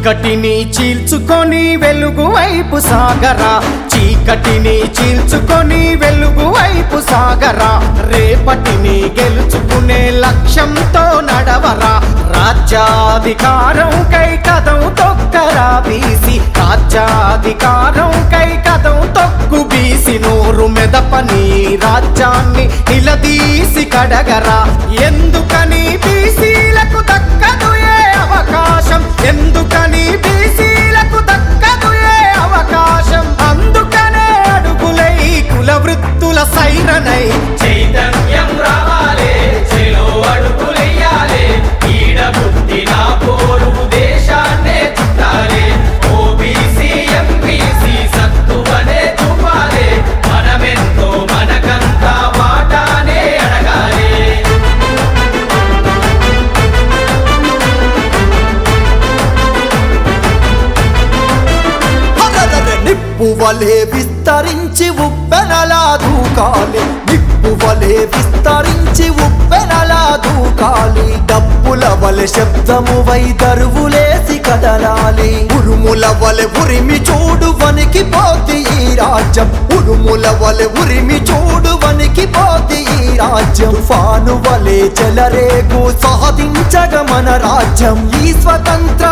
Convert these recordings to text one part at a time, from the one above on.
చీకటిని చీల్చుకొని వెలుగు వైపు సాగరా. చీకటిని చీల్చుకొని వెలుగు వైపు సాగరా. రేపటిని గెలుచుకునే లక్ష్యంతో నడవరా. రాజ్యాధికారం కై కథం తొక్కరా బీసి. రాజ్యాధికారం కై కథం తొక్కు బీసి. నోరు మెదపని రాజ్యాన్ని నిలదీసి కడగరా. ఎందుకని బీసీ? ఎందుకని బీసీలకు దక్కదు ఏ అవకాశం? అందుకనే అడుగులై కుల వృత్తుల సైరనై వలె విస్తరించి ఉప్పెనలా దూకాలి. నిప్పు వలె విస్తరించి ఉప్పెనలా దూకాలి. డప్పుల వలె శబ్దము వై దరువులేసి కదలాలి. ఉరుముల వలె ఉరిమి చూడు వనికి పోతి ఈ రాజ్యం. ఉరుముల వలె ఉరిమి చూడు వనికి పోతి ఈ రాజ్యం. తుఫాను వలె చెలరేగు సాధించగ మన రాజ్యం. ఈ స్వతంత్ర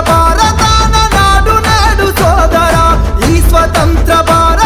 స్వతంత్ర భారత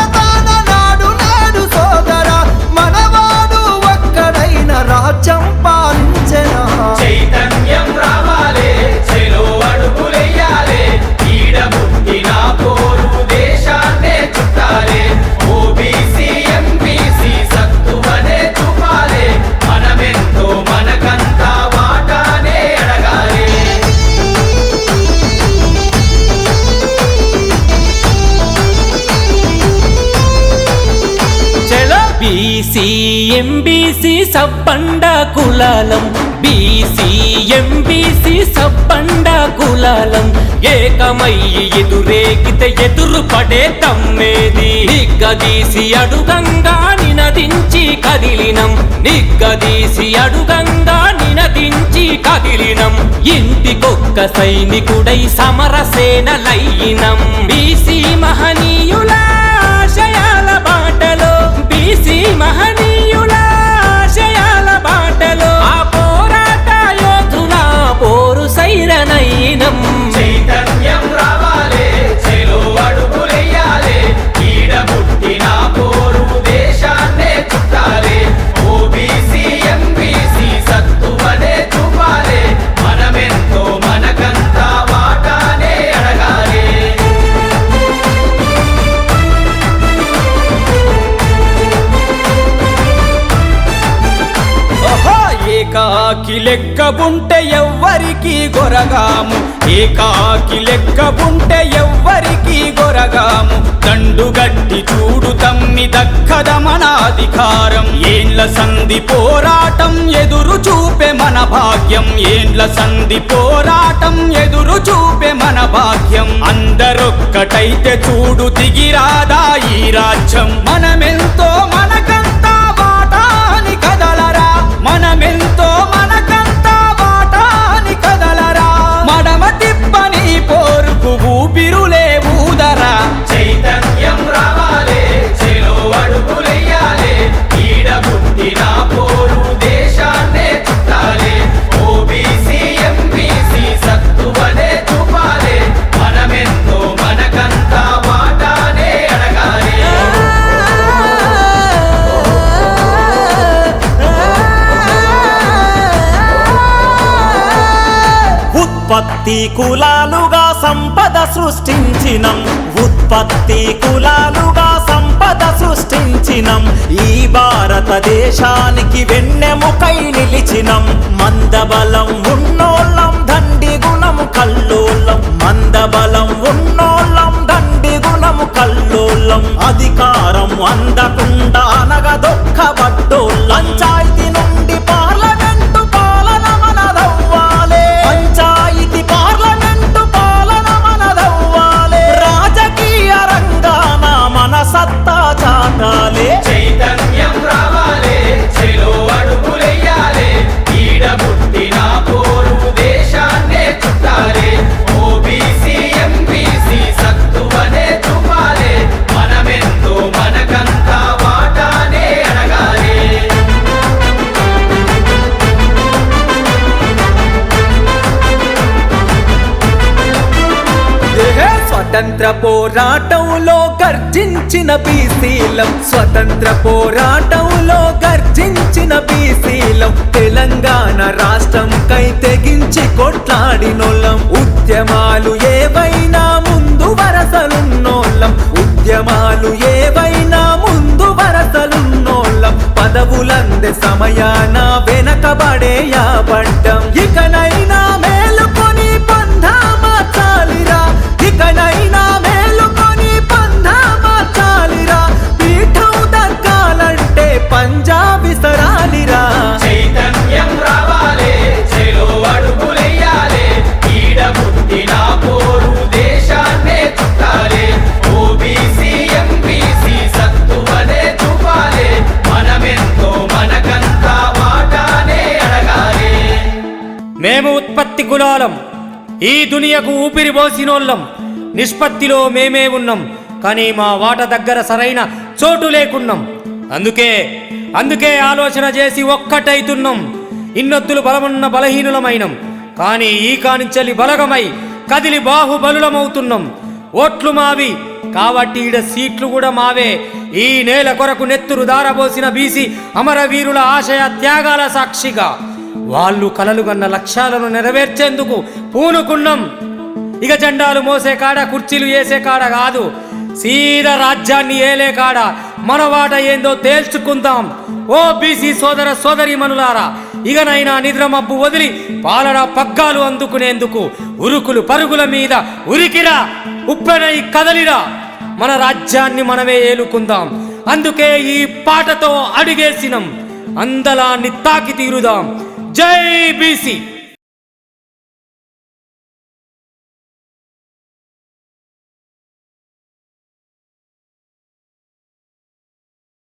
బీసీ ఎంబీసీ సబ్బండ కులాలం. బీసీ ఎంబీసీ సబ్బండ కులాలం. ఏకమయ్యి ఎదురేగితే ఎదురు పడే తమ్మేది. నిగ్గదీసి అడుగంగా నినదించి కదిలినం. నిగ్గదీసి అడుగంగా నినదించి కదిలినం. ఇంటికొక్క సైనికుడై సమరసేనలయ్యినం. బీసీ మహనీయులా కాకి లెక్కబుంటే ఎవ్వరికి గొరగాము. ఏ కాకి లెక్కబుంటే ఎవ్వరికి గొరగాము. దండుగట్టి చూడు తమ్మి దక్కద మన అధికారం ఏండ్ల సంధి పోరాటం ఎదురు చూపే మన భాగ్యం. ఏండ్ల సంధి పోరాటం ఎదురు చూపే మన భాగ్యం. అందరొక్కటైతే చూడు దిగిరాదా ఈ రాజ్యం. మనమెంతో మన ఊదరా చైతన్యం రావాలే చెలో అడుగులెయ్యాలే. ఈడ పుట్టిన పోరు దేశాన్నే చుట్టాలే. OBC MBC సత్తువనే చూపాలే. మనమెంతో మనకంతా వాటానే అడగాలే. ఉత్పత్తి కులాలుగా సృష్టించినం. ఉత్పత్తి కులాలుగా సంపద సృష్టించినం. ఈ భారతదేశానికి వెన్నెముకై నిలిచినం. మందబలం ఉన్నో స్వాతంత్ర పోరాటంలో గర్జించిన బీసీలం. స్వతంత్ర పోరాటంలో గర్జించిన బీసీలం. తెలంగాణ రాష్ట్రం కై తెగించి కొట్లాడినోళ్ళం. ఉద్యమాలు ఏవైనా ముందు వరసలున్నోళ్ళం. ఉద్యమాలు ఏవైనా ముందు వరసలున్నోళ్ళం. పదవులందే సమయాన వెనకబడేయాబడ్డం ఇకనైనా ఇకనై మేము ఉత్పత్తి కులాలం ఈ దునియకు ఊపిరి పోసినోళ్ళం. నిష్పత్తిలో మేమే ఉన్నాం. కానీ మా వాట దగ్గర సరైన చోటు లేకున్నాం. అందుకే అందుకే ఆలోచన చేసి ఒక్కటైతున్నాం. ఇన్నొద్దులు బలమున్న బలహీనులమైనం. కానీ ఈ కానించలి బలగమై కదిలి బాహుబలులమవుతున్నాం. ఓట్లు మావి. కాబట్టి ఈడ సీట్లు కూడా మావే. ఈ నేల కొరకు నెత్తురు దారబోసిన బీసీ అమరవీరుల ఆశయ త్యాగాల సాక్షిగా. వాళ్ళు కలలుగన్న లక్ష్యాలను నెరవేర్చేందుకు పూనుకున్నాం. ఇక జెండాలు మోసే కాడ కుర్చీలు వేసే కాడ కాదు. సీదా రాజ్యాన్ని ఏలే కాడ. మన వాట ఏందో తేల్చుకుందాం. ఓ బీసీ సోదర సోదరి మనులారా ఇకనైనా నిద్ర మబ్బు వదిలి పాలన పగ్గాలు అందుకునేందుకు ఉరుకులు పరుగుల మీద ఉరికిరా ఉప్పెనై కదలిరా. మన రాజ్యాన్ని మనమే ఏలుకుందాం. అందుకే ఈ పాటతో అడిగేసినం. అందలాన్ని తాకి తీరుదాం జై బీసీ